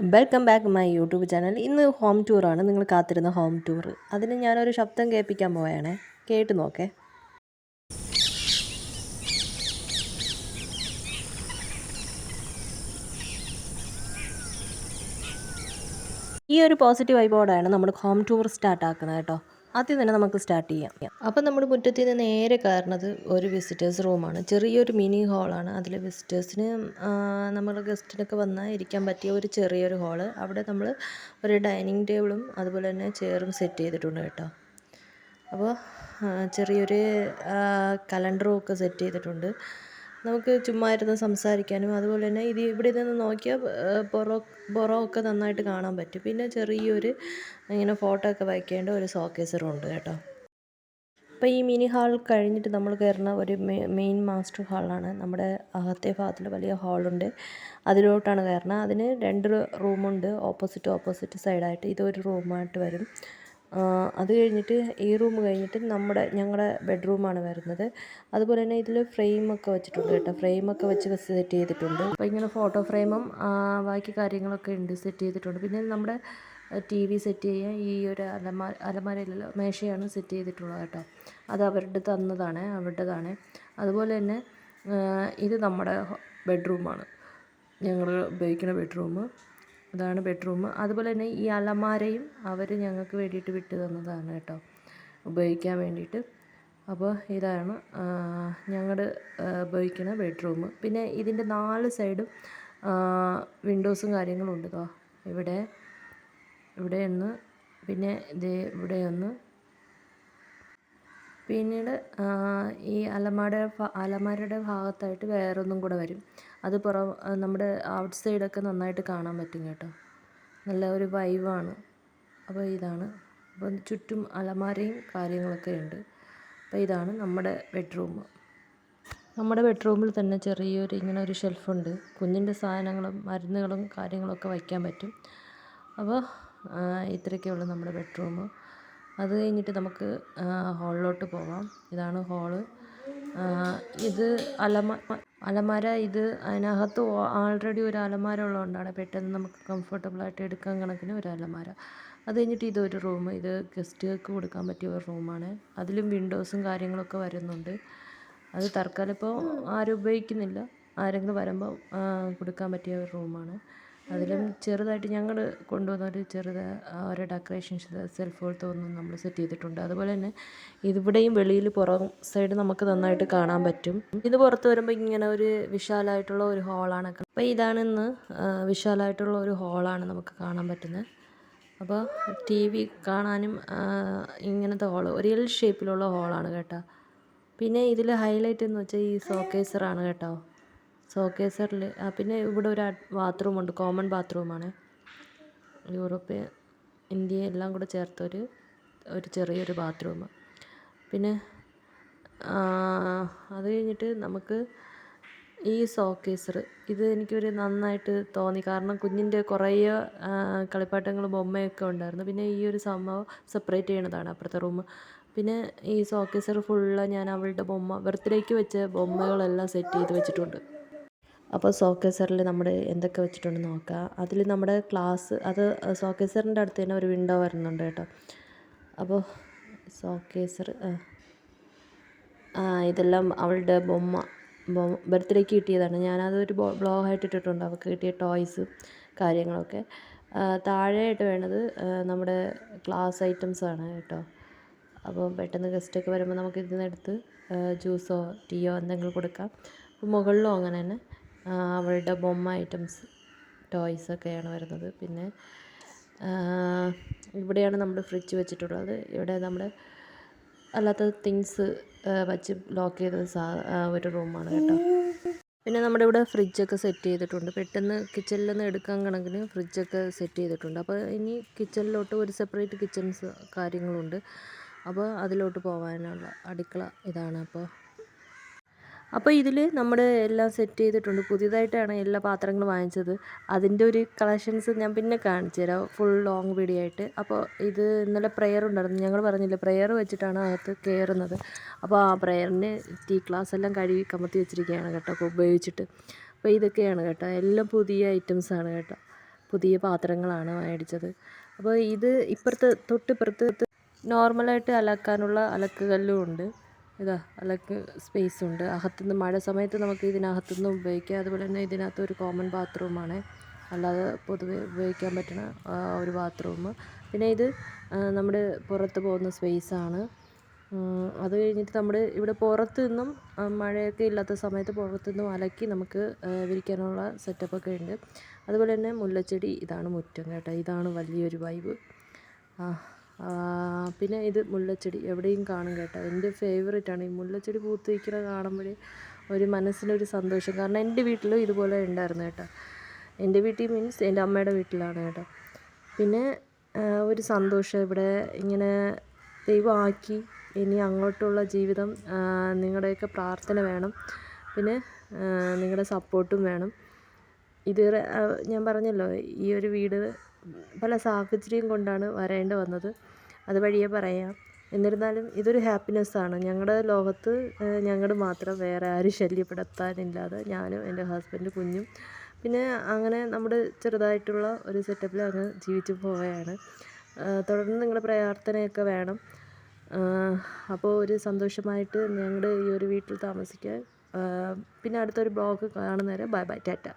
Welcome back my YouTube channel ഇന്ന് home ടൂറാണ് നിങ്ങൾ കാത്തിരുന്ന ഹോം ടൂർ അതിന് ഞാനൊരു ശബ്ദം കേൾപ്പിക്കാൻ പോവുകയാണേ കേട്ട് നോക്കേ. ഈ ഒരു പോസിറ്റീവ് വൈബോടെയാണ് നമ്മൾ ഹോം ടൂർ സ്റ്റാർട്ട് ആക്കുന്നത് കേട്ടോ. ആദ്യം തന്നെ നമുക്ക് സ്റ്റാർട്ട് ചെയ്യാം. അപ്പം നമ്മുടെ മുറ്റത്തിൽ നിന്ന് നേരെ കയറുന്നത് ഒരു വിസിറ്റേഴ്സ് റൂമാണ് ചെറിയൊരു മിനി ഹാളാണ് അതിൽ വിസിറ്റേഴ്സിന് നമ്മൾ ഗസ്റ്റിനൊക്കെ വന്നാൽ ഇരിക്കാൻ പറ്റിയ ഒരു ചെറിയൊരു ഹാൾ അവിടെ നമ്മൾ ഒരു ഡൈനിങ് ടേബിളും അതുപോലെ തന്നെ ചെയറും സെറ്റ് ചെയ്തിട്ടുണ്ട് കേട്ടോ. അപ്പോൾ ചെറിയൊരു കലണ്ടറും ഒക്കെ സെറ്റ് ചെയ്തിട്ടുണ്ട്. നമുക്ക് ചുമ്മാ ഇരുന്ന് സംസാരിക്കാനും അതുപോലെ തന്നെ ഇത് ഇവിടെ നിന്ന് നോക്കിയാൽ പുറം പുറമൊക്കെ നന്നായിട്ട് കാണാൻ പറ്റും. പിന്നെ ചെറിയൊരു ഇങ്ങനെ ഫോട്ടോ ഒക്കെ വയ്ക്കേണ്ട ഒരു സോക്കേസറും ഉണ്ട് കേട്ടോ. അപ്പോൾ ഈ മിനി ഹാൾ കഴിഞ്ഞിട്ട് നമ്മൾ കയറുന്ന ഒരു മെയിൻ മാസ്റ്റർ ഹാളാണ്. നമ്മുടെ അകത്തെ ഭാഗത്തിൽ വലിയ ഹാളുണ്ട്. അതിലോട്ടാണ് കയറുന്നത്. അതിന് രണ്ട് റൂമുണ്ട്. ഓപ്പോസിറ്റ് ഓപ്പോസിറ്റ് സൈഡായിട്ട് ഇതൊരു റൂമായിട്ട് വരും. അത് കഴിഞ്ഞിട്ട് ഈ റൂം കഴിഞ്ഞിട്ട് നമ്മുടെ ഞങ്ങളുടെ ബെഡ്റൂമാണ് വരുന്നത്. അതുപോലെ തന്നെ ഇതിൽ ഫ്രെയിമൊക്കെ വെച്ചിട്ടുണ്ട് കേട്ടോ. ഫ്രെയിമൊക്കെ വെച്ച് സെറ്റ് ചെയ്തിട്ടുണ്ട്. അപ്പോൾ ഇങ്ങനെ ഫോട്ടോ ഫ്രെയിമും ബാക്കി കാര്യങ്ങളൊക്കെ ഉണ്ട് സെറ്റ് ചെയ്തിട്ടുണ്ട്. പിന്നെ നമ്മുടെ ടി വി സെറ്റ് ചെയ്യാൻ ഈ ഒരു അലമാര അലമാരയിലുള്ള മേശയാണ് സെറ്റ് ചെയ്തിട്ടുള്ളത് കേട്ടോ. അത് അവരുടെ തന്നതാണ് അവരുടേതാണ്. അതുപോലെ തന്നെ ഇത് നമ്മുടെ ബെഡ്റൂമാണ്. ഞങ്ങൾ ഉപയോഗിക്കുന്ന ബെഡ്റൂം. ഇതാണ് ബെഡ്റൂം. അതുപോലെ തന്നെ ഈ അലമാരയും അവർ ഞങ്ങൾക്ക് വേണ്ടിയിട്ട് വിട്ടു തന്നതാണ് കേട്ടോ. ഉപയോഗിക്കാൻ വേണ്ടിയിട്ട്. അപ്പോൾ ഇതാണ് ഞങ്ങളുടെ ഉപയോഗിക്കുന്ന ബെഡ്റൂം. പിന്നെ ഇതിന്റെ നാല് സൈഡും വിൻഡോസും കാര്യങ്ങളും ഉണ്ട് കേട്ടോ. ഇവിടെ ഇവിടെ ഒന്ന് പിന്നെ ഇത് ഇവിടെ ഒന്ന്. പിന്നീട് ഈ അലമാര അലമാരയുടെ ഭാഗത്തായിട്ട് വേറൊന്നും കൂടെ വരും. അത് പുറം നമ്മുടെ ഔട്ട് സൈഡൊക്കെ നന്നായിട്ട് കാണാൻ പറ്റും കേട്ടോ. നല്ല ഒരു വൈവാണ് അപ്പോൾ ഇതാണ്. അപ്പം ചുറ്റും അലമാരയും കാര്യങ്ങളൊക്കെ ഉണ്ട്. അപ്പോൾ ഇതാണ് നമ്മുടെ ബെഡ്റൂം നമ്മുടെ ബെഡ്റൂമിൽ തന്നെ ചെറിയൊരു ഇങ്ങനെ ഒരു ഷെൽഫുണ്ട് കുഞ്ഞിന്റെ സാധനങ്ങളും മരുന്നുകളും കാര്യങ്ങളൊക്കെ വയ്ക്കാൻ പറ്റും. അപ്പോൾ ഇത്രയൊക്കെയുള്ളൂ നമ്മുടെ ബെഡ്റൂം അത് കഴിഞ്ഞിട്ട് നമുക്ക് ഹാളിലോട്ട് പോവാം. ഇതാണ് ഹാൾ ഇത് അലമ അലമാര ഇത് അതിനകത്ത് ആൾറെഡി ഒരു അലമാര ഉള്ളതുകൊണ്ടാണ് പെട്ടെന്ന് നമുക്ക് കംഫർട്ടബിളായിട്ട് എടുക്കാൻ കണക്കിന് ഒരു അലമാര. അത് കഴിഞ്ഞിട്ട് ഇതൊരു റൂം ഇത് ഗസ്റ്റുകൾക്ക് കൊടുക്കാൻ പറ്റിയ ഒരു റൂമാണ് അതിലും വിൻഡോസും കാര്യങ്ങളൊക്കെ വരുന്നുണ്ട്. അത് തൽക്കാലം ഇപ്പോൾ ആരും ഉപയോഗിക്കുന്നില്ല. ആരെങ്കിലും വരുമ്പോൾ കൊടുക്കാൻ പറ്റിയ ഒരു റൂമാണ് അതിലും ചെറുതായിട്ട് ഞങ്ങൾ കൊണ്ടുവന്ന ഒരു ചെറുത് ഒരു ഡെക്കറേഷൻസ് സെൽഫ് പോലത്തെ ഒന്നും നമ്മൾ സെറ്റ് ചെയ്തിട്ടുണ്ട്. അതുപോലെ തന്നെ ഇതിവിടെയും വെളിയിൽ പുറം സൈഡ് നമുക്ക് നന്നായിട്ട് കാണാൻ പറ്റും. ഇത് പുറത്ത് വരുമ്പോൾ ഇങ്ങനെ ഒരു വിശാലമായിട്ടുള്ള ഒരു ഹാളാണ് അപ്പോൾ ഇതാണ് ഇന്ന് വിശാലമായിട്ടുള്ള ഒരു ഹാളാണ് നമുക്ക് കാണാൻ പറ്റുന്നത്. അപ്പോൾ ടി വി കാണാനും ഇങ്ങനത്തെ ഹോൾ ഒരു എൽ ഷേപ്പിലുള്ള ഹോളാണ് കേട്ടോ. പിന്നെ ഇതിൽ ഹൈലൈറ്റ് എന്ന് വെച്ചാൽ ഈ സോക്കേസറാണ് കേട്ടോ. ഷോക്കേസറിൽ പിന്നെ ഇവിടെ ഒരു ബാത്റൂം ഉണ്ട്. കോമൺ ബാത്റൂമാണ് യൂറോപ്യൻ ഇന്ത്യ എല്ലാം കൂടെ ചേർത്തൊരു ഒരു ചെറിയൊരു ബാത്റൂം പിന്നെ അത് കഴിഞ്ഞിട്ട് നമുക്ക് ഈ സോക്കേസർ ഇത് എനിക്കൊരു നന്നായിട്ട് തോന്നി. കാരണം കുഞ്ഞിന്റെ കുറേ കളിപ്പാട്ടങ്ങളും ബൊമ്മയൊക്കെ ഉണ്ടായിരുന്നു. പിന്നെ ഈ ഒരു സംഭവം സെപ്പറേറ്റ് ചെയ്യണതാണ് അപ്പുറത്തെ റൂം പിന്നെ ഈ സോക്കേസർ ഫുള്ള് ഞാൻ അവളുടെ ബൊമ്മ ബർത്ത്ഡേക്ക് വെച്ച ബൊമ്മകളെല്ലാം സെറ്റ് ചെയ്ത് വെച്ചിട്ടുണ്ട്. അപ്പോൾ സോക്കേസറിൽ നമ്മൾ എന്തൊക്കെ വെച്ചിട്ടുണ്ട് നോക്കാം. അതിൽ നമ്മുടെ ക്ലാസ് അത് സോക്കേസറിന്റെ അടുത്ത് തന്നെ ഒരു വിൻഡോ വരുന്നുണ്ട് കേട്ടോ. അപ്പോൾ സോക്കേസർ ആ ഇതെല്ലാം അവളുടെ ബൊമ്മ ബൊമ്മ ബർത്ത്ഡേക്ക് കിട്ടിയതാണ്. ഞാനത് ഒരു ബ്ലോഗായിട്ട് ഇട്ടിട്ടുണ്ട്. അവൾക്ക് കിട്ടിയ ടോയ്സ് കാര്യങ്ങളൊക്കെ. താഴെയായിട്ട് വേണത് നമ്മുടെ ക്ലാസ് ഐറ്റംസ് ആണ് കേട്ടോ. അപ്പോൾ പെട്ടെന്ന് ഗസ്റ്റൊക്കെ വരുമ്പോൾ നമുക്ക് ഇതിൽ നിന്ന് എടുത്ത് ജ്യൂസോ ടീയോ എന്തെങ്കിലും കൊടുക്കാം. മുകളിലും അങ്ങനെ തന്നെ. അവളുടെ ബൊമ്മ ഐറ്റംസ് ടോയ്സ് ഒക്കെയാണ് വരുന്നത്. പിന്നെ ഇവിടെയാണ് നമ്മൾ ഫ്രിഡ്ജ് വെച്ചിട്ടുള്ളത്. ഇവിടെ നമ്മൾ അല്ലാത്ത തിങ്സ് വച്ച് ലോക്ക് ചെയ്ത സാ ഒരു റൂമാണ് കേട്ടോ. പിന്നെ നമ്മുടെ ഇവിടെ ഫ്രിഡ്ജൊക്കെ സെറ്റ് ചെയ്തിട്ടുണ്ട്. പെട്ടെന്ന് കിച്ചണിൽ നിന്ന് എടുക്കാൻ കണക്കിന് ഫ്രിഡ്ജൊക്കെ സെറ്റ് ചെയ്തിട്ടുണ്ട്. അപ്പോൾ ഇനി കിച്ചണിലോട്ട് ഒരു സെപ്പറേറ്റ് കിച്ചൺസ് കാര്യങ്ങളുണ്ട്. അപ്പോൾ അതിലോട്ട് പോകാനുള്ള അടുക്കള ഇതാണ് അപ്പോൾ അപ്പോൾ ഇതിൽ നമ്മൾ എല്ലാം സെറ്റ് ചെയ്തിട്ടുണ്ട്. പുതിയതായിട്ടാണ് എല്ലാ പാത്രങ്ങളും വാങ്ങിച്ചത്. അതിന്റെ ഒരു കളക്ഷൻസ് ഞാൻ പിന്നെ കാണിച്ചു തരാം. ഫുൾ ലോങ് വീഡിയോ ആയിട്ട്. അപ്പോൾ ഇത് ഇന്നലെ പ്രെയർ ഉണ്ടായിരുന്നു. ഞങ്ങൾ പറഞ്ഞില്ല പ്രെയർ വെച്ചിട്ടാണ് അകത്ത് കയറുന്നത്. അപ്പോൾ ആ പ്രെയറിന് ടീ ക്ലാസ് എല്ലാം കഴുകി കമത്തി വെച്ചിരിക്കുകയാണ് കേട്ടോ ഉപയോഗിച്ചിട്ട്. അപ്പോൾ ഇതൊക്കെയാണ് കേട്ടോ. എല്ലാം പുതിയ ഐറ്റംസാണ് കേട്ടോ. പുതിയ പാത്രങ്ങളാണ് മേടിച്ചത്. അപ്പോൾ ഇത് ഇപ്പുറത്ത് തൊട്ടിപ്പുറത്ത് നോർമലായിട്ട് അലക്കാനുള്ള അലക്കുകല്ലും ഉണ്ട്. ഇതാ അലക്ക് സ്പേസ് ഉണ്ട്. അകത്തുനിന്ന് മഴ സമയത്ത് നമുക്ക് ഇതിനകത്തുനിന്ന് ഉപയോഗിക്കാം. അതുപോലെ തന്നെ ഇതിനകത്ത് ഒരു കോമൺ ബാത്റൂമാണ് അല്ലാതെ പൊതുവെ ഉപയോഗിക്കാൻ പറ്റുന്ന ഒരു ബാത്റൂം പിന്നെ ഇത് നമ്മുടെ പുറത്ത് പോകുന്ന സ്പേസാണ് അത് കഴിഞ്ഞിട്ട് നമ്മൾ ഇവിടെ പുറത്ത് നിന്നും മഴയൊക്കെ ഇല്ലാത്ത സമയത്ത് പുറത്ത് നിന്നും അലക്കി നമുക്ക് വിരിക്കാനുള്ള സെറ്റപ്പൊക്കെ ഉണ്ട്. അതുപോലെ തന്നെ മുല്ലച്ചെടി ഇതാണ് മുറ്റം കേട്ടോ. ഇതാണ് വലിയൊരു വൈബ് ആ, പിന്നെ ഇത് മുല്ലച്ചെടി എവിടെയും കാണും കേട്ടോ. എന്റെ ഫേവറേറ്റ് ആണ് ഈ മുല്ലച്ചെടി പൂത്ത് നിൽക്കുന്നത് കാണുമ്പോഴേ ഒരു മനസ്സിനൊരു സന്തോഷം. കാരണം എന്റെ വീട്ടിലും ഇതുപോലെ ഉണ്ടായിരുന്നു കേട്ടോ. എന്റെ വീട്ടിൽ മീൻസ് എന്റെ അമ്മയുടെ വീട്ടിലാണ് കേട്ടോ. പിന്നെ ഒരു സന്തോഷം ഇവിടെ ഇങ്ങനെ ദൈവമാക്കി ഇനി അങ്ങോട്ടുള്ള ജീവിതം നിങ്ങളുടെയൊക്കെ പ്രാർത്ഥന വേണം. പിന്നെ നിങ്ങളുടെ സപ്പോർട്ടും വേണം. ഇത് ഞാൻ പറഞ്ഞല്ലോ ഈ ഒരു വീട് പല സാഹചര്യം കൊണ്ടാണ് വരേണ്ടി വന്നത്. അത് വഴിയേ പറയാം. എന്നിരുന്നാലും ഇതൊരു ഹാപ്പിനെസ്സാണ് ഞങ്ങളുടെ ലോകത്ത് ഞങ്ങൾ മാത്രം വേറെ ആരും ശല്യപ്പെടുത്താനില്ലാതെ ഞാനും എന്റെ ഹസ്ബൻഡ് കുഞ്ഞും. പിന്നെ അങ്ങനെ നമ്മുടെ ചെറുതായിട്ടുള്ള ഒരു സെറ്റപ്പിൽ അങ്ങ് ജീവിച്ചു പോവുകയാണ്. തുടർന്ന് നിങ്ങളുടെ പ്രാർത്ഥനയൊക്കെ വേണം. അപ്പോൾ ഒരു സന്തോഷമായിട്ട് ഞങ്ങളുടെ ഈ ഒരു വീട്ടിൽ താമസിക്കാൻ. പിന്നെ അടുത്തൊരു ബ്ലോഗ് കാണുന്നവരെ ബൈ ബൈ ടാറ്റ.